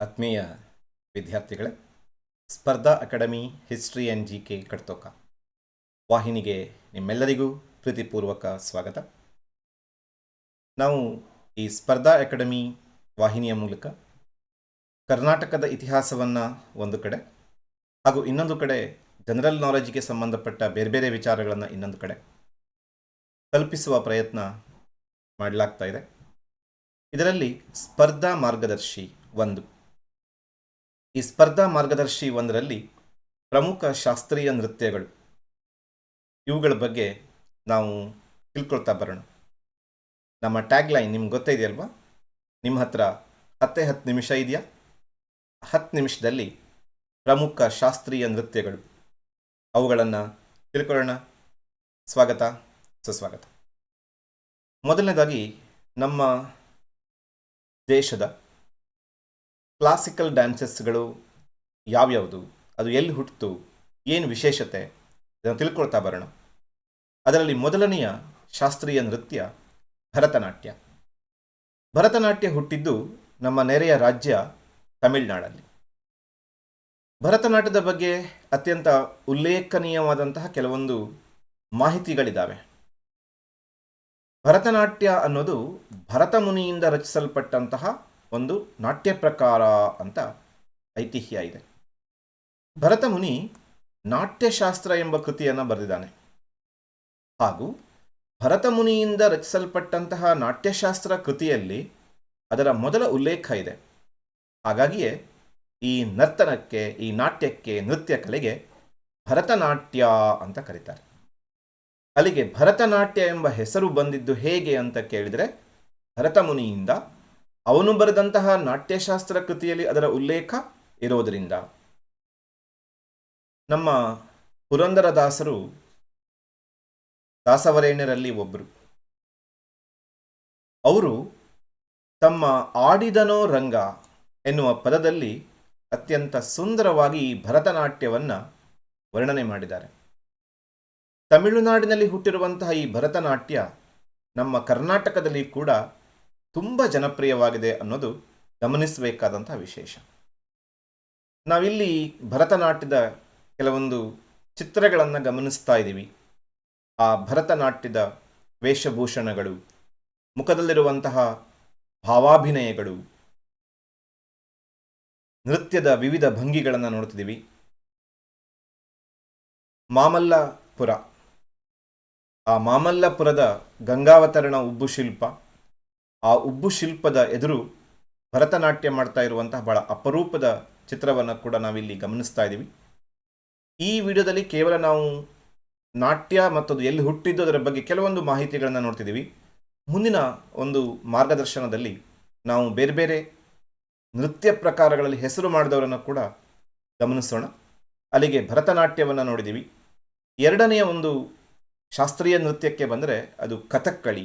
ಆತ್ಮೀಯ ವಿದ್ಯಾರ್ಥಿಗಳೇ, Spardha academy history and G K ಕಡ್ತೋಕ ವಾಹಿನಿಗೆ ನಿಮ್ಮೆಲ್ಲರಿಗೂ ಪ್ರೀತಿಪೂರ್ವಕ ಸ್ವಾಗತ. ನಾವು ಈ ಸ್ಪರ್ಧಾ ಅಕಾಡೆಮಿ ವಾಹಿನಿಯ ಮೂಲಕ ಕರ್ನಾಟಕದ ಇತಿಹಾಸವನ್ನು ಒಂದು ಕಡೆ ಹಾಗೂ ಇನ್ನೊಂದು ಕಡೆ ಜನರಲ್ ನಾಲೆಜ್ಗೆ ಸಂಬಂಧಪಟ್ಟ ಬೇರೆ ಬೇರೆ ವಿಚಾರಗಳನ್ನು ಇನ್ನೊಂದು ಕಡೆ ಕಲ್ಪಿಸುವ ಪ್ರಯತ್ನ ಮಾಡಲಾಗ್ತಾ ಇದೆ. ಇದರಲ್ಲಿ ಸ್ಪರ್ಧಾ ಮಾರ್ಗದರ್ಶಿ ಒಂದು ಈ ಸ್ಪರ್ಧಾ ಮಾರ್ಗದರ್ಶಿ ಒಂದರಲ್ಲಿ ಪ್ರಮುಖ ಶಾಸ್ತ್ರೀಯ ನೃತ್ಯಗಳು. ಇವುಗಳ ಬಗ್ಗೆ ನಾವು ತಿಳ್ಕೊಳ್ತಾ ಬರೋಣ. ನಮ್ಮ ಟ್ಯಾಗ್ ಲೈನ್ ನಿಮ್ಗೆ ಗೊತ್ತೇ ಇದೆಯಲ್ವಾ ನಿಮ್ಮ ಹತ್ರ ಹತ್ತೇ ಹತ್ತು ನಿಮಿಷ ಇದೆಯಾ? ಹತ್ತು ನಿಮಿಷದಲ್ಲಿ ಪ್ರಮುಖ ಶಾಸ್ತ್ರೀಯ ನೃತ್ಯಗಳು. ಅವುಗಳನ್ನು ತಿಳ್ಕೊಳ್ಳೋಣ. ಸ್ವಾಗತ, ಸುಸ್ವಾಗತ. ಮೊದಲನೇದಾಗಿ ನಮ್ಮ ದೇಶದ ಕ್ಲಾಸಿಕಲ್ ಡ್ಯಾನ್ಸಸ್ಗಳು ಯಾವ್ಯಾವುದು? ಅದು ಎಲ್ಲಿ ಹುಟ್ಟಿತು ಏನು ವಿಶೇಷತೆ? ಇದನ್ನು ತಿಳ್ಕೊಳ್ತಾ ಬರೋಣ. ಅದರಲ್ಲಿ ಮೊದಲನೆಯ ಶಾಸ್ತ್ರೀಯ ನೃತ್ಯ ಭರತನಾಟ್ಯ. ಭರತನಾಟ್ಯ ಹುಟ್ಟಿದ್ದು ನಮ್ಮ ನೆರೆಯ ರಾಜ್ಯ ತಮಿಳುನಾಡಲ್ಲಿ. ಭರತನಾಟ್ಯದ ಬಗ್ಗೆ ಅತ್ಯಂತ ಉಲ್ಲೇಖನೀಯವಾದಂತಹ ಕೆಲವೊಂದು ಮಾಹಿತಿಗಳಿದ್ದಾವೆ ಭರತನಾಟ್ಯ ಅನ್ನೋದು ಭರತ ಮುನಿಯಿಂದ ರಚಿಸಲ್ಪಟ್ಟಂತಹ ಒಂದು ನಾಟ್ಯ ಪ್ರಕಾರ ಅಂತ ಐತಿಹ್ಯ ಇದೆ. ಭರತ ಮುನಿ ನಾಟ್ಯಶಾಸ್ತ್ರ ಎಂಬ ಕೃತಿಯನ್ನು ಬರೆದಿದ್ದಾನೆ. ಹಾಗೂ ಭರತ ಮುನಿಯಿಂದ ರಚಿಸಲ್ಪಟ್ಟಂತಹ ನಾಟ್ಯಶಾಸ್ತ್ರ ಕೃತಿಯಲ್ಲಿ ಅದರ ಮೊದಲ ಉಲ್ಲೇಖ ಇದೆ. ಹಾಗಾಗಿಯೇ ಈ ನರ್ತನಕ್ಕೆ, ಈ ನಾಟ್ಯಕ್ಕೆ, ನೃತ್ಯ ಕಲೆಗೆ ಭರತನಾಟ್ಯ ಅಂತ ಕರೀತಾರೆ. ಅಲ್ಲಿಗೆ ಭರತನಾಟ್ಯ ಎಂಬ ಹೆಸರು ಬಂದಿದ್ದು ಹೇಗೆ ಅಂತ ಕೇಳಿದರೆ ಭರತ ಮುನಿಯಿಂದ ಅವನು ಬರೆದಂತಹ ನಾಟ್ಯಶಾಸ್ತ್ರ ಕೃತಿಯಲ್ಲಿ ಅದರ ಉಲ್ಲೇಖ ಇರೋದರಿಂದ ನಮ್ಮ ಪುರಂದರದಾಸರು ದಾಸವರೇಣ್ಯರಲ್ಲಿ ಒಬ್ಬರು ಅವರು ತಮ್ಮ ಆಡಿದನೋ ರಂಗ ಎನ್ನುವ ಪದದಲ್ಲಿ ಅತ್ಯಂತ ಸುಂದರವಾಗಿ ಈ ಭರತನಾಟ್ಯವನ್ನು ವರ್ಣನೆ ಮಾಡಿದ್ದಾರೆ. ತಮಿಳುನಾಡಿನಲ್ಲಿ ಹುಟ್ಟಿರುವಂತಹ ಈ ಭರತನಾಟ್ಯ ನಮ್ಮ ಕರ್ನಾಟಕದಲ್ಲಿ ಕೂಡ ತುಂಬ ಜನಪ್ರಿಯವಾಗಿದೆ ಅನ್ನೋದು ಗಮನಿಸಬೇಕಾದಂತಹ ವಿಶೇಷ. ನಾವಿಲ್ಲಿ ಭರತನಾಟ್ಯದ ಕೆಲವೊಂದು ಚಿತ್ರಗಳನ್ನು ಗಮನಿಸ್ತಾ ಇದ್ದೀವಿ. ಆ ಭರತನಾಟ್ಯದ ವೇಷಭೂಷಣಗಳು, ಮುಖದಲ್ಲಿರುವಂತಹ ಭಾವಾಭಿನಯಗಳು, ನೃತ್ಯದ ವಿವಿಧ ಭಂಗಿಗಳನ್ನು ನೋಡ್ತಿದ್ದೀವಿ. ಮಾಮಲ್ಲಪುರ. ಆ ಮಾಮಲ್ಲಪುರದ ಗಂಗಾವತರಣ ಉಬ್ಬು ಶಿಲ್ಪ ಆ ಉಬ್ಬು ಶಿಲ್ಪದ ಎದುರು ಭರತನಾಟ್ಯ ಮಾಡ್ತಾ ಇರುವಂತಹ ಬಹಳ ಅಪರೂಪದ ಚಿತ್ರವನ್ನು ಕೂಡ ನಾವಿಲ್ಲಿ ಗಮನಿಸ್ತಾ ಇದ್ದೀವಿ ಈ ವಿಡಿಯೋದಲ್ಲಿ ಕೇವಲ ನಾವು ನಾಟ್ಯ ಮತ್ತು ಅದು ಎಲ್ಲಿ ಹುಟ್ಟಿದ್ದು ಅದರ ಬಗ್ಗೆ ಕೆಲವೊಂದು ಮಾಹಿತಿಗಳನ್ನು ನೋಡ್ತಿದ್ದೀವಿ ಮುಂದಿನ ಒಂದು ಮಾರ್ಗದರ್ಶನದಲ್ಲಿ ನಾವು ಬೇರೆ ಬೇರೆ ನೃತ್ಯ ಪ್ರಕಾರಗಳಲ್ಲಿ ಹೆಸರು ಮಾಡಿದವರನ್ನು ಕೂಡ ಗಮನಿಸೋಣ. ಅಲ್ಲಿಗೆ ಭರತನಾಟ್ಯವನ್ನು ನೋಡಿದ್ದೀವಿ ಎರಡನೆಯ ಒಂದು ಶಾಸ್ತ್ರೀಯ ನೃತ್ಯಕ್ಕೆ ಬಂದರೆ ಅದು ಕಥಕ್ಕಳಿ.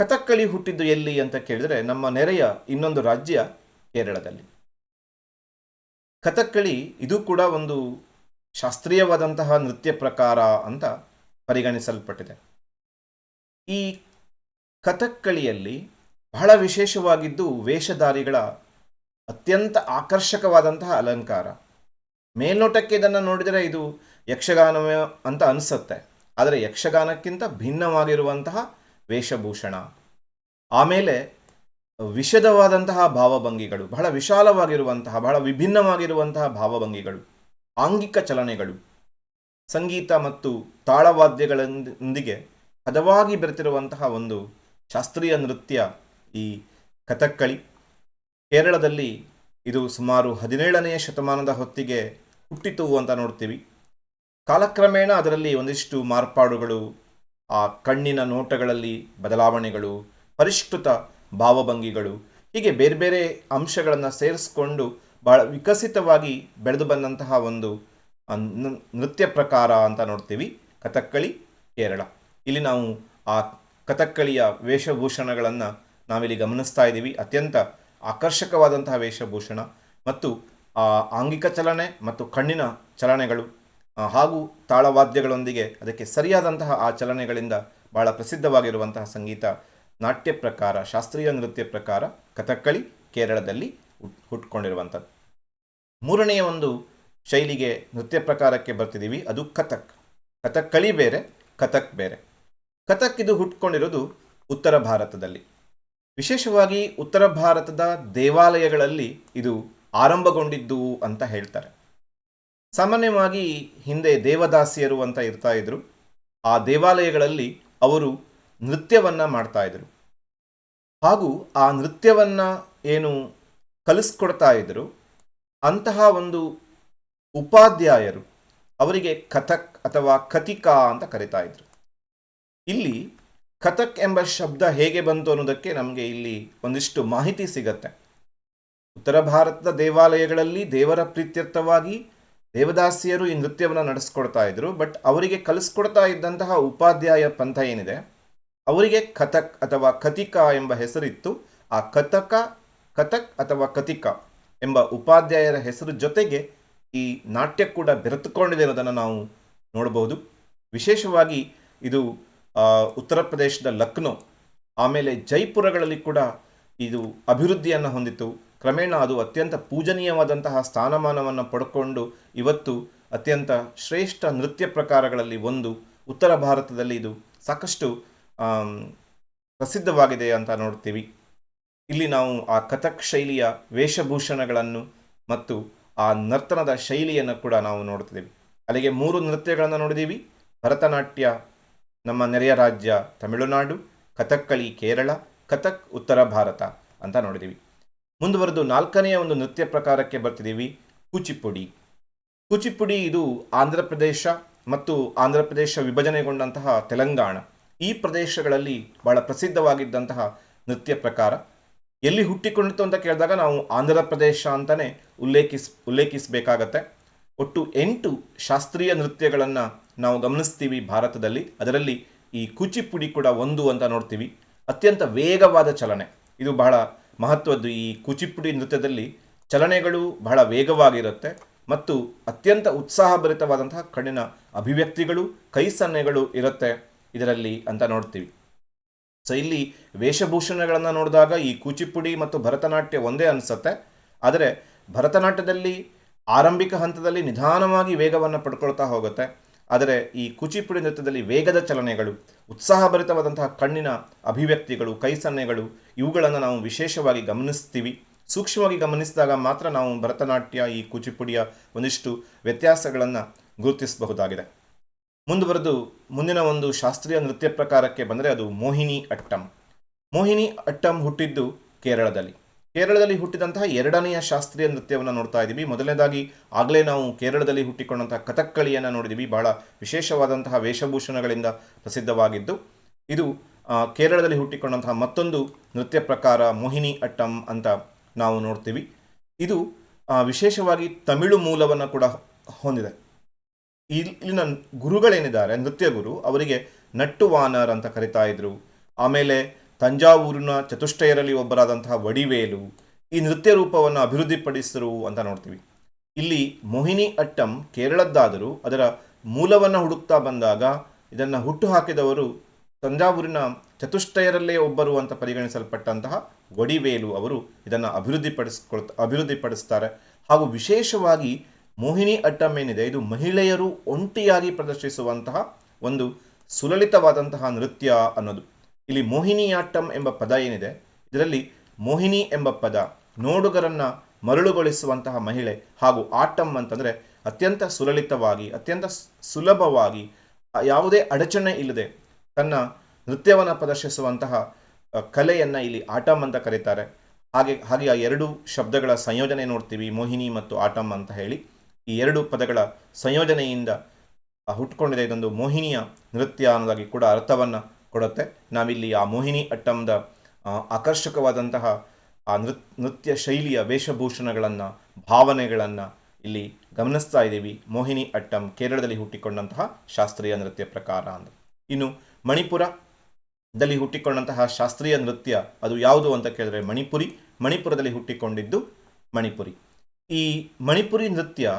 ಕಥಕ್ಕಳಿ ಹುಟ್ಟಿದ್ದು ಎಲ್ಲಿ ಅಂತ ಕೇಳಿದರೆ ನಮ್ಮ ನೆರೆಯ ಇನ್ನೊಂದು ರಾಜ್ಯ ಕೇರಳದಲ್ಲಿ. ಕಥಕ್ಕಳಿ ಇದು ಕೂಡ ಒಂದು ಶಾಸ್ತ್ರೀಯವಾದಂತಹ ನೃತ್ಯ ಪ್ರಕಾರ ಅಂತ ಪರಿಗಣಿಸಲ್ಪಟ್ಟಿದೆ. ಈ ಕಥಕ್ಕಳಿಯಲ್ಲಿ ಬಹಳ ವಿಶೇಷವಾಗಿದ್ದು ವೇಷಧಾರಿಗಳ ಅತ್ಯಂತ ಆಕರ್ಷಕವಾದಂತಹ ಅಲಂಕಾರ. ಮೇಲ್ನೋಟಕ್ಕೆ ಇದನ್ನು ನೋಡಿದರೆ ಇದು ಯಕ್ಷಗಾನವೇ ಅಂತ ಅನಿಸುತ್ತೆ. ಆದರೆ ಯಕ್ಷಗಾನಕ್ಕಿಂತ ಭಿನ್ನವಾಗಿರುವಂತಹ ವೇಷಭೂಷಣ. ಆಮೇಲೆ ವಿಷದವಾದಂತಹ ಭಾವಭಂಗಿಗಳು, ಬಹಳ ವಿಶಾಲವಾಗಿರುವಂತಹ, ಬಹಳ ವಿಭಿನ್ನವಾಗಿರುವಂತಹ ಭಾವಭಂಗಿಗಳು, ಆಂಗಿಕ ಚಲನೆಗಳು, ಸಂಗೀತ ಮತ್ತು ತಾಳವಾದ್ಯಗಳೊಂದಿಗೆ ಹದವಾಗಿ ಬೆರೆತಿರುವಂತಹ ಒಂದು ಶಾಸ್ತ್ರೀಯ ನೃತ್ಯ ಈ ಕಥಕ್ಕಳಿ. ಕೇರಳದಲ್ಲಿ ಇದು ಸುಮಾರು ಹದಿನೇಳನೆಯ ಶತಮಾನದ ಹೊತ್ತಿಗೆ ಹುಟ್ಟಿತು ಅಂತ ನೋಡ್ತೀವಿ. ಕಾಲಕ್ರಮೇಣ ಅದರಲ್ಲಿ ಒಂದಿಷ್ಟು ಮಾರ್ಪಾಡುಗಳು ಆ ಕಣ್ಣಿನ ನೋಟಗಳಲ್ಲಿ ಬದಲಾವಣೆಗಳು, ಪರಿಷ್ಕೃತ ಭಾವಭಂಗಿಗಳು, ಹೀಗೆ ಬೇರೆ ಬೇರೆ ಅಂಶಗಳನ್ನು ಸೇರಿಸ್ಕೊಂಡು ಬಹಳ ವಿಕಸಿತವಾಗಿ ಬೆಳೆದು ಬಂದಂತಹ ಒಂದು ನೃತ್ಯ ಪ್ರಕಾರ ಅಂತ ನೋಡ್ತೀವಿ. ಕಥಕ್ಕಳಿ, ಕೇರಳ. ಇಲ್ಲಿ ನಾವು ಆ ಕಥಕ್ಕಳಿಯ ವೇಷಭೂಷಣಗಳನ್ನು ನಾವಿಲ್ಲಿ ಗಮನಿಸ್ತಾ ಇದ್ದೀವಿ. ಅತ್ಯಂತ ಆಕರ್ಷಕವಾದಂತಹ ವೇಷಭೂಷಣ ಮತ್ತು ಆ ಆಂಗಿಕ ಚಲನೆ ಮತ್ತು ಕಣ್ಣಿನ ಚಲನೆಗಳು ಹಾಗೂ ತಾಳವಾದ್ಯಗಳೊಂದಿಗೆ ಅದಕ್ಕೆ ಸರಿಯಾದಂತಹ ಆ ಚಲನೆಗಳಿಂದ ಬಹಳ ಪ್ರಸಿದ್ಧವಾಗಿರುವಂತಹ ಸಂಗೀತ, ನಾಟ್ಯ ಪ್ರಕಾರ, ಶಾಸ್ತ್ರೀಯ ನೃತ್ಯ ಪ್ರಕಾರ ಕಥಕ್ಕಳಿ ಕೇರಳದಲ್ಲಿ ಹುಟ್- ಹುಟ್ಕೊಂಡಿರುವಂಥದ್ದು. ಮೂರನೆಯ ಒಂದು ಶೈಲಿಗೆ ನೃತ್ಯ ಪ್ರಕಾರಕ್ಕೆ ಬರ್ತಿದ್ದೀವಿ, ಅದು ಕಥಕ್. ಕಥಕ್ಕಳಿ ಬೇರೆ, ಕಥಕ್ ಬೇರೆ. ಕಥಕ್ ಇದು ಹುಟ್ಕೊಂಡಿರೋದು ಉತ್ತರ ಭಾರತದಲ್ಲಿ. ವಿಶೇಷವಾಗಿ ಉತ್ತರ ಭಾರತದ ದೇವಾಲಯಗಳಲ್ಲಿ ಇದು ಆರಂಭಗೊಂಡಿದ್ದು ಅಂತ ಹೇಳ್ತಾರೆ. ಸಾಮಾನ್ಯವಾಗಿ ಹಿಂದೆ ದೇವದಾಸಿಯರು ಅಂತ ಇರ್ತಾ ಇದ್ರು. ಆ ದೇವಾಲಯಗಳಲ್ಲಿ ಅವರು ನೃತ್ಯವನ್ನ ಮಾಡ್ತಾ ಇದ್ರು. ಹಾಗೂ ಆ ನೃತ್ಯವನ್ನ ಏನು ಕಲಿಸ್ಕೊಡ್ತಾ ಇದ್ರು. ಅಂತಹ ಒಂದು ಉಪಾಧ್ಯಾಯರು ಅವರಿಗೆ ಕಥಕ್ ಅಥವಾ ಕಥಿಕಾ ಅಂತ ಕರಿತಾ ಇದ್ರು. ಇಲ್ಲಿ ಕಥಕ್ ಎಂಬ ಶಬ್ದ ಹೇಗೆ ಬಂತು ಅನ್ನೋದಕ್ಕೆ ನಮಗೆ ಇಲ್ಲಿ ಒಂದಿಷ್ಟು ಮಾಹಿತಿ ಸಿಗತ್ತೆ. ಉತ್ತರ ಭಾರತದ ದೇವಾಲಯಗಳಲ್ಲಿ ದೇವರ ಪ್ರೀತ್ಯರ್ಥವಾಗಿ ದೇವದಾಸಿಯರು ಈ ನೃತ್ಯವನ್ನು ನಡೆಸ್ಕೊಡ್ತಾ ಇದ್ರು, ಬಟ್ ಅವರಿಗೆ ಕಲಿಸ್ಕೊಡ್ತಾ ಇದ್ದಂತಹ ಉಪಾಧ್ಯಾಯ ಪಂಥ ಏನಿದೆ? ಅವರಿಗೆ ಕಥಕ್ ಅಥವಾ ಕಥಿಕ ಎಂಬ ಹೆಸರಿತ್ತು. ಆ ಕಥಕ, ಕಥಕ್ ಅಥವಾ ಕಥಿಕ ಎಂಬ ಉಪಾಧ್ಯಾಯರ ಹೆಸರು ಜೊತೆಗೆ ಈ ನಾಟ್ಯ ಕೂಡ ಬೆರೆತುಕೊಂಡಿದೆ ಅನ್ನೋದನ್ನು ನಾವು ನೋಡಬಹುದು ವಿಶೇಷವಾಗಿ ಇದು ಉತ್ತರ ಪ್ರದೇಶದ ಲಕ್ನೋ, ಆಮೇಲೆ ಜೈಪುರಗಳಲ್ಲಿ ಕೂಡ ಇದು ಅಭಿವೃದ್ಧಿಯನ್ನು ಹೊಂದಿತು ಕ್ರಮೇಣ ಅದು ಅತ್ಯಂತ ಪೂಜನೀಯವಾದಂತಹ ಸ್ಥಾನಮಾನವನ್ನು ಪಡ್ಕೊಂಡು ಇವತ್ತು ಅತ್ಯಂತ ಶ್ರೇಷ್ಠ ನೃತ್ಯ ಪ್ರಕಾರಗಳಲ್ಲಿ ಒಂದು ಉತ್ತರ ಭಾರತದಲ್ಲಿ ಇದು ಸಾಕಷ್ಟು ಪ್ರಸಿದ್ಧವಾಗಿದೆ ಅಂತ ನೋಡ್ತೀವಿ. ಇಲ್ಲಿ ನಾವು ಆ ಕಥಕ್ ಶೈಲಿಯ ವೇಷಭೂಷಣಗಳನ್ನು ಮತ್ತು ಆ ನರ್ತನದ ಶೈಲಿಯನ್ನು ಕೂಡ ನಾವು ನೋಡ್ತಿದ್ದೀವಿ. ಅಲ್ಲಿಗೆ ಮೂರು ನೃತ್ಯಗಳನ್ನು ನೋಡಿದ್ದೀವಿ. ಭರತನಾಟ್ಯ, ನಮ್ಮ ನೆರೆಯ ರಾಜ್ಯ ತಮಿಳುನಾಡು, ಕಥಕ್ಕಳಿ ಕೇರಳ, ಕಥಕ್ ಉತ್ತರ ಭಾರತ ಅಂತ ನೋಡಿದ್ದೀವಿ. ಮುಂದುವರೆದು ನಾಲ್ಕನೆಯ ಒಂದು ನೃತ್ಯ ಪ್ರಕಾರಕ್ಕೆ ಬರ್ತಿದ್ದೀವಿ, ಕೂಚಿಪುಡಿ. ಕೂಚಿಪುಡಿ ಇದು ಆಂಧ್ರ ಪ್ರದೇಶ ಮತ್ತು ಆಂಧ್ರ ಪ್ರದೇಶ ವಿಭಜನೆಗೊಂಡಂತಹ ತೆಲಂಗಾಣ. ಈ ಪ್ರದೇಶಗಳಲ್ಲಿ ಬಹಳ ಪ್ರಸಿದ್ಧವಾಗಿದ್ದಂತಹ ನೃತ್ಯ ಪ್ರಕಾರ. ಎಲ್ಲಿ ಹುಟ್ಟಿಕೊಂಡಿತು ಅಂತ ಕೇಳಿದಾಗ ನಾವು ಆಂಧ್ರ ಪ್ರದೇಶ ಅಂತಲೇ ಉಲ್ಲೇಖಿಸ್, ಉಲ್ಲೇಖಿಸಬೇಕಾಗತ್ತೆ. ಒಟ್ಟು ಎಂಟು ಶಾಸ್ತ್ರೀಯ ನೃತ್ಯಗಳನ್ನು ನಾವು ಗಮನಿಸ್ತೀವಿ ಭಾರತದಲ್ಲಿ. ಅದರಲ್ಲಿ ಈ ಕೂಚಿಪುಡಿ ಕೂಡ ಒಂದು ಅಂತ ನೋಡ್ತೀವಿ. ಅತ್ಯಂತ ವೇಗವಾದ ಚಲನೆ. ಇದು ಬಹಳ ಮಹತ್ವದ್ದು ಈ ಕೂಚಿಪುಡಿ ನೃತ್ಯದಲ್ಲಿ ಚಲನೆಗಳು ಬಹಳ ವೇಗವಾಗಿರುತ್ತೆ ಮತ್ತು ಅತ್ಯಂತ ಉತ್ಸಾಹಭರಿತವಾದಂತಹ ಕಣ್ಣಿನ ಅಭಿವ್ಯಕ್ತಿಗಳು, ಕೈ ಸನ್ನೆಗಳು ಇರುತ್ತೆ ಇದರಲ್ಲಿ ಅಂತ ನೋಡ್ತೀವಿ. ಸೊ ಇಲ್ಲಿ ವೇಷಭೂಷಣಗಳನ್ನು ನೋಡಿದಾಗ ಈ ಕೂಚಿಪುಡಿ ಮತ್ತು ಭರತನಾಟ್ಯ ಒಂದೇ ಅನಿಸುತ್ತೆ. ಆದರೆ ಭರತನಾಟ್ಯದಲ್ಲಿ ಆರಂಭಿಕ ಹಂತದಲ್ಲಿ ನಿಧಾನವಾಗಿ ವೇಗವನ್ನು ಪಡ್ಕೊಳ್ತಾ ಹೋಗುತ್ತೆ. ಆದರೆ ಈ ಕುಚಿಪುಡಿ ನೃತ್ಯದಲ್ಲಿ ವೇಗದ ಚಲನೆಗಳು, ಉತ್ಸಾಹಭರಿತವಾದಂತಹ ಕಣ್ಣಿನ ಅಭಿವ್ಯಕ್ತಿಗಳು, ಕೈ ಸನ್ನೆಗಳು, ಇವುಗಳನ್ನು ನಾವು ವಿಶೇಷವಾಗಿ ಗಮನಿಸ್ತೀವಿ. ಸೂಕ್ಷ್ಮವಾಗಿ ಗಮನಿಸಿದಾಗ ಮಾತ್ರ ನಾವು ಭರತನಾಟ್ಯ, ಈ ಕುಚಿಪುಡಿಯ ಒಂದಿಷ್ಟು ವ್ಯತ್ಯಾಸಗಳನ್ನು ಗುರುತಿಸಬಹುದಾಗಿದೆ. ಮುಂದುವರೆದು ಮುಂದಿನ ಒಂದು ಶಾಸ್ತ್ರೀಯ ನೃತ್ಯ ಪ್ರಕಾರಕ್ಕೆ ಬಂದರೆ ಅದು ಮೋಹಿನಿ ಅಟ್ಟಂ. ಮೋಹಿನಿ ಅಟ್ಟಂ ಹುಟ್ಟಿದ್ದು ಕೇರಳದಲ್ಲಿ. ಕೇರಳದಲ್ಲಿ ಹುಟ್ಟಿದಂತಹ ಎರಡನೆಯ ಶಾಸ್ತ್ರೀಯ ನೃತ್ಯವನ್ನು ನೋಡ್ತಾ ಇದ್ದೀವಿ ಮೊದಲನೇದಾಗಿ ಆಗಲೇ ನಾವು ಕೇರಳದಲ್ಲಿ ಹುಟ್ಟಿಕೊಂಡಂತಹ ಕಥಕ್ಕಳಿಯನ್ನು ನೋಡಿದ್ದೀವಿ ಬಹಳ ವಿಶೇಷವಾದಂತಹ ವೇಷಭೂಷಣಗಳಿಂದ ಪ್ರಸಿದ್ಧವಾಗಿದ್ದು, ಇದು ಕೇರಳದಲ್ಲಿ ಹುಟ್ಟಿಕೊಂಡಂತಹ ಮತ್ತೊಂದು ನೃತ್ಯ ಪ್ರಕಾರ ಮೋಹಿನಿ ಅಟ್ಟಂ ಅಂತ ನಾವು ನೋಡ್ತೀವಿ. ಇದು ವಿಶೇಷವಾಗಿ ತಮಿಳು ಮೂಲವನ್ನು ಕೂಡ ಹೊಂದಿದೆ. ಇಲ್ಲಿನ ಗುರುಗಳೇನಿದ್ದಾರೆ ನೃತ್ಯ ಗುರು ಅವರಿಗೆ ನಟ್ಟು ವಾನರ್ ಅಂತ ಕರಿತಾ ಇದ್ರು. ಆಮೇಲೆ ತಂಜಾವೂರಿನ ಚತುಷ್ಟಯರಲ್ಲಿ ಒಬ್ಬರಾದಂತಹ ವಡಿವೇಲು ಈ ನೃತ್ಯ ರೂಪವನ್ನು ಅಭಿವೃದ್ಧಿಪಡಿಸಿದರು ಅಂತ ನೋಡ್ತೀವಿ. ಇಲ್ಲಿ ಮೋಹಿನಿ ಅಟ್ಟಂ ಕೇರಳದ್ದಾದರೂ ಅದರ ಮೂಲವನ್ನು ಹುಡುಕ್ತಾ ಬಂದಾಗ ಇದನ್ನು ಹುಟ್ಟು ಹಾಕಿದವರು ತಂಜಾವೂರಿನ ಚತುಷ್ಟಯರಲ್ಲೇ ಒಬ್ಬರು ಅಂತ ಪರಿಗಣಿಸಲ್ಪಟ್ಟಂತಹ ವಡಿವೇಲು ಅವರು ಇದನ್ನು ಅಭಿವೃದ್ಧಿಪಡಿಸ್ಕೊಳ್ ಅಭಿವೃದ್ಧಿಪಡಿಸ್ತಾರೆ. ಹಾಗೂ ವಿಶೇಷವಾಗಿ ಮೋಹಿನಿ ಅಟ್ಟಂ ಏನಿದೆ, ಇದು ಮಹಿಳೆಯರು ಒಂಟಿಯಾಗಿ ಪ್ರದರ್ಶಿಸುವಂತಹ ಒಂದು ಸುಲಲಿತವಾದಂತಹ ನೃತ್ಯ ಅನ್ನೋದು. ಇಲ್ಲಿ ಮೋಹಿನಿಯಾಟ್ಟಂ ಎಂಬ ಪದ ಏನಿದೆ? ಇದರಲ್ಲಿ ಮೋಹಿನಿ ಎಂಬ ಪದ ನೋಡುಗರನ್ನ ಮರಳುಗೊಳಿಸುವಂತಹ ಮಹಿಳೆ ಹಾಗೂ ಆಟಂ ಅಂತಂದರೆ ಅತ್ಯಂತ ಸುಲಲಿತವಾಗಿ, ಅತ್ಯಂತ ಸುಲಭವಾಗಿ, ಯಾವುದೇ ಅಡಚಣೆ ಇಲ್ಲದೆ ತನ್ನ ನೃತ್ಯವನ್ನು ಪ್ರದರ್ಶಿಸುವಂತಹ ಕಲೆಯನ್ನು ಇಲ್ಲಿ ಆಟಂ ಅಂತ ಕರೀತಾರೆ. ಹಾಗೆ ಹಾಗೆ ಆ ಎರಡು ಶಬ್ದಗಳ ಸಂಯೋಜನೆ ನೋಡ್ತೀವಿ, ಮೋಹಿನಿ ಮತ್ತು ಆಟಂ ಅಂತ ಹೇಳಿ. ಈ ಎರಡು ಪದಗಳ ಸಂಯೋಜನೆಯಿಂದ ಹುಟ್ಟುಕೊಂಡಿದೆ ಹುಟ್ಕೊಂಡಿದೆ ಇದೊಂದು ಮೋಹಿನಿಯ ನೃತ್ಯ ಅನ್ನೋದಾಗಿ ಕೂಡ ಅರ್ಥವನ್ನು ಕೊಡುತ್ತೆ. ನಾವಿಲ್ಲಿ ಆ ಮೋಹಿನಿ ಅಟ್ಟಂದ ಆ, ಆಕರ್ಷಕವಾದಂತಹ ಆ ನೃತ್ ನೃತ್ಯ ಶೈಲಿಯ ವೇಷಭೂಷಣಗಳನ್ನು ಭಾವನೆಗಳನ್ನು ಇಲ್ಲಿ ಗಮನಿಸ್ತಾ ಇದ್ದೀವಿ. ಮೋಹಿನಿ ಅಟ್ಟಂ ಕೇರಳದಲ್ಲಿ ಹುಟ್ಟಿಕೊಂಡಂತಹ ಶಾಸ್ತ್ರೀಯ ನೃತ್ಯ ಪ್ರಕಾರ ಅಂತ. ಇನ್ನು ಮಣಿಪುರದಲ್ಲಿ ಹುಟ್ಟಿಕೊಂಡಂತಹ ಶಾಸ್ತ್ರೀಯ ನೃತ್ಯ ಅದು ಯಾವುದು ಅಂತ ಕೇಳಿದ್ರೆ ಮಣಿಪುರಿ. ಮಣಿಪುರದಲ್ಲಿ ಹುಟ್ಟಿಕೊಂಡಿದ್ದು ಮಣಿಪುರಿ. ಈ ಮಣಿಪುರಿ ನೃತ್ಯ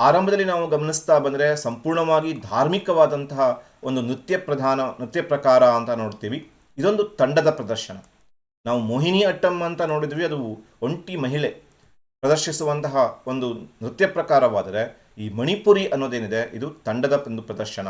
ಆರಂಭದಲ್ಲಿ ನಾವು ಗಮನಿಸ್ತಾ ಬಂದರೆ ಸಂಪೂರ್ಣವಾಗಿ ಧಾರ್ಮಿಕವಾದಂತಹ ಒಂದು ನೃತ್ಯ ಪ್ರಧಾನ, ನೃತ್ಯ ಪ್ರಕಾರ ಅಂತ ನೋಡ್ತೀವಿ. ಇದೊಂದು ತಂಡದ ಪ್ರದರ್ಶನ. ನಾವು ಮೋಹಿನಿ ಅಟ್ಟಂ ಅಂತ ನೋಡಿದ್ವಿ, ಅದು ಒಂಟಿ ಮಹಿಳೆ ಪ್ರದರ್ಶಿಸುವಂತಹ ಒಂದು ನೃತ್ಯ ಪ್ರಕಾರವಾದರೆ, ಈ ಮಣಿಪುರಿ ಅನ್ನೋದೇನಿದೆ, ಇದು ತಂಡದ ಒಂದು ಪ್ರದರ್ಶನ.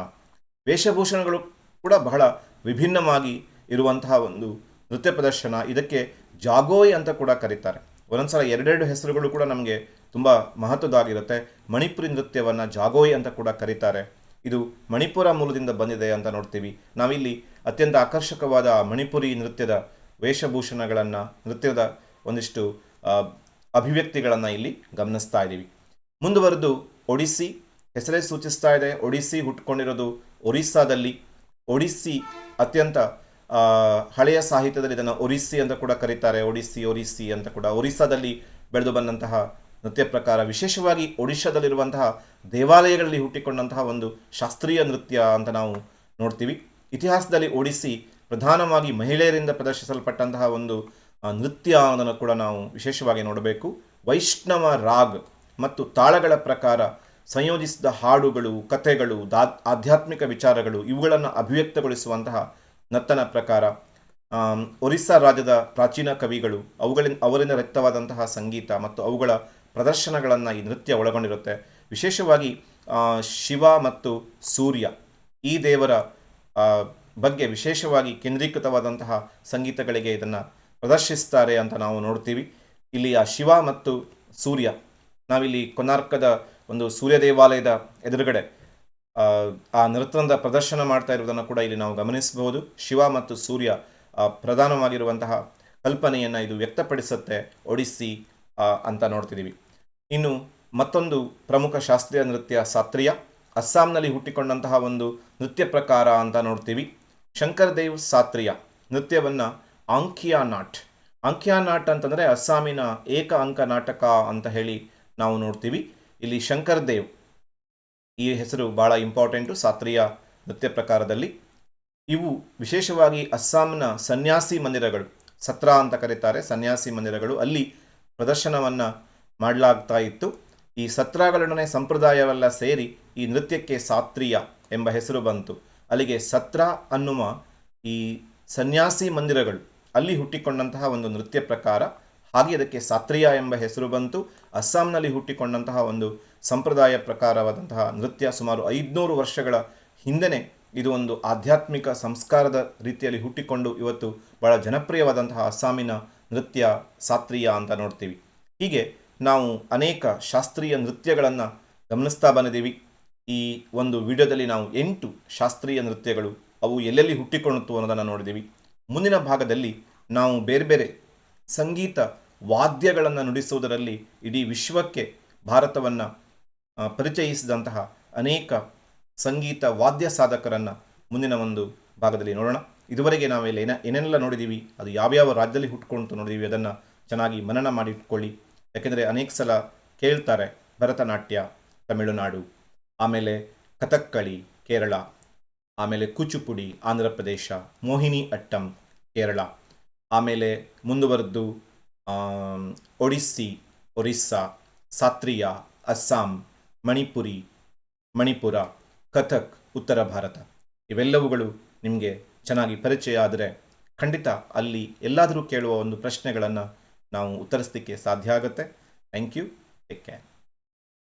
ವೇಷಭೂಷಣಗಳು ಕೂಡ ಬಹಳ ವಿಭಿನ್ನವಾಗಿ ಇರುವಂತಹ ಒಂದು ನೃತ್ಯ ಪ್ರದರ್ಶನ. ಇದಕ್ಕೆ ಜಾಗೋಯ್ ಅಂತ ಕೂಡ ಕರೀತಾರೆ. ಒಂದೊಂದ್ಸಲ ಎರಡೆರಡು ಹೆಸರುಗಳು ಕೂಡ ನಮಗೆ ತುಂಬ ಮಹತ್ವದಾಗಿರುತ್ತೆ ಮಣಿಪುರಿ ನೃತ್ಯವನ್ನು ಜಾಗೋಯ್ ಅಂತ ಕೂಡ ಕರೀತಾರೆ. ಇದು ಮಣಿಪುರ ಮೂಲದಿಂದ ಬಂದಿದೆ ಅಂತ ನೋಡ್ತೀವಿ. ನಾವಿಲ್ಲಿ ಅತ್ಯಂತ ಆಕರ್ಷಕವಾದ ಮಣಿಪುರಿ ನೃತ್ಯದ ವೇಷಭೂಷಣಗಳನ್ನು, ನೃತ್ಯದ ಒಂದಿಷ್ಟು ಅಭಿವ್ಯಕ್ತಿಗಳನ್ನು ಇಲ್ಲಿ ಗಮನಿಸ್ತಾ ಇದ್ದೀವಿ. ಮುಂದುವರೆದು ಒಡಿಸ್ಸಿ. ಹೆಸರೇ ಸೂಚಿಸ್ತಾ ಇದೆ, ಒಡಿಸ್ಸಿ ಹುಟ್ಕೊಂಡಿರೋದು ಒರಿಸ್ಸಾದಲ್ಲಿ. ಒಡಿಸ್ಸಿ ಅತ್ಯಂತ ಹಳೆಯ ಸಾಹಿತ್ಯದಲ್ಲಿ ಇದನ್ನು ಒರಿಸ್ಸಿ ಅಂತ ಕೂಡ ಕರೀತಾರೆ. ಒಡಿಸ್ಸಿ, ಒರಿಸ್ಸಿ ಅಂತ ಕೂಡ. ಒರಿಸ್ಸಾದಲ್ಲಿ ಬೆಳೆದು ಬಂದಂತಹ ನೃತ್ಯ ಪ್ರಕಾರ ವಿಶೇಷವಾಗಿ ಒಡಿಶಾದಲ್ಲಿರುವಂತಹ ದೇವಾಲಯಗಳಲ್ಲಿ ಹುಟ್ಟಿಕೊಂಡಂತಹ ಒಂದು ಶಾಸ್ತ್ರೀಯ ನೃತ್ಯ ಅಂತ ನಾವು ನೋಡ್ತೀವಿ. ಇತಿಹಾಸದಲ್ಲಿ ಒಡಿಸಿ ಪ್ರಧಾನವಾಗಿ ಮಹಿಳೆಯರಿಂದ ಪ್ರದರ್ಶಿಸಲ್ಪಟ್ಟಂತಹ ಒಂದು ನೃತ್ಯ ಅನ್ನೋದನ್ನು ಕೂಡ ನಾವು ವಿಶೇಷವಾಗಿ ನೋಡಬೇಕು. ವೈಷ್ಣವ ರಾಗ್ ಮತ್ತು ತಾಳಗಳ ಪ್ರಕಾರ ಸಂಯೋಜಿಸಿದ ಹಾಡುಗಳು, ಕಥೆಗಳು, ದಾ, ಆಧ್ಯಾತ್ಮಿಕ ವಿಚಾರಗಳು ಇವುಗಳನ್ನು ಅಭಿವ್ಯಕ್ತಗೊಳಿಸುವಂತಹ ನರ್ತನ ಪ್ರಕಾರ ಒರಿಸ್ಸಾ ರಾಜ್ಯದ ಪ್ರಾಚೀನ ಕವಿಗಳು ಅವುಗಳಿಂದ, ಅವರಿಂದ ರಕ್ತವಾದಂತಹ ಸಂಗೀತ ಮತ್ತು ಅವುಗಳ ಪ್ರದರ್ಶನಗಳನ್ನು ಈ ನೃತ್ಯ ಒಳಗೊಂಡಿರುತ್ತೆ. ವಿಶೇಷವಾಗಿ ಶಿವ ಮತ್ತು ಸೂರ್ಯ ಈ ದೇವರ ಬಗ್ಗೆ ವಿಶೇಷವಾಗಿ ಕೇಂದ್ರೀಕೃತವಾದಂತಹ ಸಂಗೀತಗಳಿಗೆ ಇದನ್ನು ಪ್ರದರ್ಶಿಸ್ತಾರೆ ಅಂತ ನಾವು ನೋಡ್ತೀವಿ. ಇಲ್ಲಿ ಆ ಶಿವ ಮತ್ತು ಸೂರ್ಯ, ನಾವಿಲ್ಲಿ ಕೊನಾರ್ಕದ ಒಂದು ಸೂರ್ಯ ದೇವಾಲಯದ ಎದುರುಗಡೆ, ಆ ನೃತ್ಯದ ಪ್ರದರ್ಶನ ಮಾಡ್ತಾ ಇರುವುದನ್ನು ಕೂಡ ಇಲ್ಲಿ ನಾವು ಗಮನಿಸಬಹುದು. ಶಿವ ಮತ್ತು ಸೂರ್ಯ ಪ್ರಧಾನವಾಗಿರುವಂತಹ ಕಲ್ಪನೆಯನ್ನು ಇದು ವ್ಯಕ್ತಪಡಿಸುತ್ತೆ, ಒಡಿಸಿ ಅಂತ ನೋಡ್ತಿದ್ದೀವಿ ಇನ್ನು ಮತ್ತೊಂದು ಪ್ರಮುಖ ಶಾಸ್ತ್ರೀಯ ನೃತ್ಯ ಸಾತ್ರಿಯ, ಅಸ್ಸಾಂನಲ್ಲಿ ಹುಟ್ಟಿಕೊಂಡಂತಹ ಒಂದು ನೃತ್ಯ ಪ್ರಕಾರ ಅಂತ ನೋಡ್ತೀವಿ. ಶಂಕರ್ ದೇವ್ ಸಾತ್ರಿಯ ನೃತ್ಯವನ್ನು ಆಂಕಿಯಾ ನಾಟ್. ಅಂಕಿಯಾ ನಾಟ್ ಅಂತಂದರೆ ಅಸ್ಸಾಮಿನ ಏಕ ಅಂಕ ನಾಟಕ ಅಂತ ಹೇಳಿ ನಾವು ನೋಡ್ತೀವಿ. ಇಲ್ಲಿ ಶಂಕರ್ ದೇವ್ ಈ ಹೆಸರು ಭಾಳ ಇಂಪಾರ್ಟೆಂಟು ಸಾತ್ರಿಯ ನೃತ್ಯ ಪ್ರಕಾರದಲ್ಲಿ. ಇವು ವಿಶೇಷವಾಗಿ ಅಸ್ಸಾಂನ ಸನ್ಯಾಸಿ ಮಂದಿರಗಳು, ಸತ್ರ ಅಂತ ಕರೀತಾರೆ, ಸನ್ಯಾಸಿ ಮಂದಿರಗಳು. ಅಲ್ಲಿ ಪ್ರದರ್ಶನವನ್ನು ಮಾಡಲಾಗ್ತಾ ಇತ್ತು. ಈ ಸತ್ರಗಳೊಡನೆ ಸಂಪ್ರದಾಯವೆಲ್ಲ ಸೇರಿ ಈ ನೃತ್ಯಕ್ಕೆ ಸಾತ್ರಿಯ ಎಂಬ ಹೆಸರು ಬಂತು. ಅಲ್ಲಿಗೆ ಸತ್ರ ಅನ್ನುವ ಈ ಸನ್ಯಾಸಿ ಮಂದಿರಗಳು ಅಲ್ಲಿ ಹುಟ್ಟಿಕೊಂಡಂತಹ ಒಂದು ನೃತ್ಯ ಪ್ರಕಾರ ಹಾಗೆ ಅದಕ್ಕೆ ಸಾತ್ರಿಯ ಎಂಬ ಹೆಸರು ಬಂತು. ಅಸ್ಸಾಂನಲ್ಲಿ ಹುಟ್ಟಿಕೊಂಡಂತಹ ಒಂದು ಸಂಪ್ರದಾಯ ಪ್ರಕಾರವಾದಂತಹ ನೃತ್ಯ ಸುಮಾರು ಐದುನೂರು ವರ್ಷಗಳ ಹಿಂದೆನೇ ಇದು ಒಂದು ಆಧ್ಯಾತ್ಮಿಕ ಸಂಸ್ಕಾರದ ರೀತಿಯಲ್ಲಿ ಹುಟ್ಟಿಕೊಂಡು ಇವತ್ತು ಬಹಳ ಜನಪ್ರಿಯವಾದಂತಹ ಅಸ್ಸಾಮಿನ ನೃತ್ಯ ಸಾತ್ರಿಯ ಅಂತ ನೋಡ್ತೀವಿ. ಹೀಗೆ ನಾವು ಅನೇಕ ಶಾಸ್ತ್ರೀಯ ನೃತ್ಯಗಳನ್ನು ಗಮನಿಸ್ತಾ ಬಂದಿದ್ದೀವಿ. ಈ ಒಂದು ವಿಡಿಯೋದಲ್ಲಿ ನಾವು ಎಂಟು ಶಾಸ್ತ್ರೀಯ ನೃತ್ಯಗಳು, ಅವು ಎಲ್ಲೆಲ್ಲಿ ಹುಟ್ಟಿಕೊಳ್ಳುತ್ತು ಅನ್ನೋದನ್ನು ನೋಡಿದ್ದೀವಿ. ಮುಂದಿನ ಭಾಗದಲ್ಲಿ ನಾವು ಬೇರೆ ಬೇರೆ ಸಂಗೀತ ವಾದ್ಯಗಳನ್ನು ನುಡಿಸುವುದರಲ್ಲಿ ಇಡೀ ವಿಶ್ವಕ್ಕೆ ಭಾರತವನ್ನು ಪರಿಚಯಿಸಿದಂತಹ ಅನೇಕ ಸಂಗೀತ ವಾದ್ಯ ಸಾಧಕರನ್ನು ಮುಂದಿನ ಒಂದು ಭಾಗದಲ್ಲಿ ನೋಡೋಣ. ಇದುವರೆಗೆ ನಾವೆಲ್ಲ ಏನ ಏನೆಲ್ಲ ನೋಡಿದ್ದೀವಿ, ಅದು ಯಾವ್ಯಾವ ರಾಜ್ಯದಲ್ಲಿ ಹುಟ್ಕೊಂತು ನೋಡಿದ್ದೀವಿ, ಅದನ್ನು ಚೆನ್ನಾಗಿ ಮನನ ಮಾಡಿಟ್ಕೊಳ್ಳಿ. ಯಾಕೆಂದರೆ ಅನೇಕ ಸಲ ಕೇಳ್ತಾರೆ ಭರತನಾಟ್ಯ, ತಮಿಳುನಾಡು, ಆಮೇಲೆ ಕಥಕ್ಕಳಿ, ಕೇರಳ, ಆಮೇಲೆ ಕೂಚುಪುಡಿ, ಆಂಧ್ರ ಪ್ರದೇಶ, ಮೋಹಿನಿ ಅಟ್ಟಂ, ಕೇರಳ, ಆಮೇಲೆ ಮುಂದುವರೆದು ಒಡಿಸ್ಸಿ, ಒರಿಸ್ಸಾ, ಸಾತ್ರಿಯ, ಅಸ್ಸಾಂ, ಮಣಿಪುರಿ, ಮಣಿಪುರ, ಕಥಕ್, ಉತ್ತರ ಭಾರತ. ಇವೆಲ್ಲವುಗಳು ನಿಮಗೆ ಚೆನ್ನಾಗಿ ಪರಿಚಯ ಆದರೆ ಖಂಡಿತ ಅಲ್ಲಿ ಎಲ್ಲಾದರೂ ಕೇಳುವ ಒಂದು ಪ್ರಶ್ನೆಗಳನ್ನು ನಾವು ಉತ್ತರಿಸಲಿಕ್ಕೆ ಸಾಧ್ಯ ಆಗುತ್ತೆ ಥ್ಯಾಂಕ್ ಯು ಟೇಕ್ ಕೇರ್